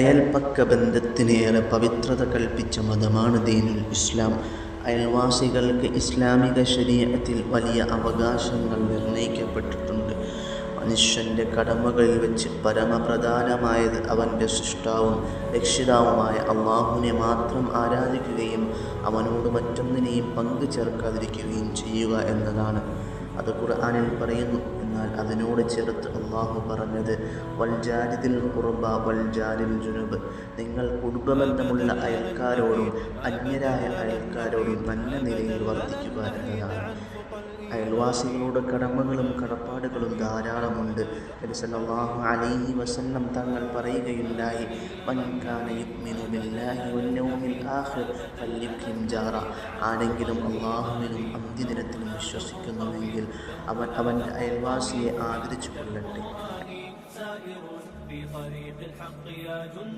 അയൽപക്ക ബന്ധത്തിനേറെ പവിത്രത കൽപ്പിച്ച മതമാണ് ദീനുൽ ഇസ്ലാം. അയൽവാസികൾക്ക് ഇസ്ലാമിക ശരീരത്തിൽ വലിയ അവകാശങ്ങൾ നിർണയിക്കപ്പെട്ടിട്ടുണ്ട്. മനുഷ്യന്റെ കടമകളിൽ വെച്ച് പരമപ്രധാനമായത് അവന്റെ സൃഷ്ടാവും രക്ഷിതാവുമായ അള്ളാഹുവിനെ മാത്രം ആരാധിക്കുകയും അവനോട് മറ്റൊന്നിനെയും പങ്കു ചേർക്കാതിരിക്കുകയും ചെയ്യുക എന്നതാണ്. അത് ഖുർആാനിൽ പറയുന്നു എന്നാൽ അതിനോട് ചേർത്ത് അള്ളാഹു പറഞ്ഞത് വൽജാരിദിൽ കുറുബ വൽജാരിൽ ജുനുബ്. നിങ്ങൾ കുടുംബബന്ധമുള്ള അയൽക്കാരോടും അന്യരായ അയൽക്കാരോടും നല്ല നിലയിൽ വർദ്ധിക്കുക എന്നതാണ് അയൽവാസികളോട് കടമകളും കടപ്പാടുകളും ധാരാളമുണ്ട്. അലൈഹി വസല്ലം തങ്ങൾ പറയുകയുണ്ടായി ആരെങ്കിലും അള്ളാഹുവിനും അന്ത്യദിനത്തിലും വിശ്വസിക്കുന്നുവെങ്കിൽ അവൻ അവന്റെ അയൽവാസിയെ ആദരിച്ചു കൊള്ളട്ടെ.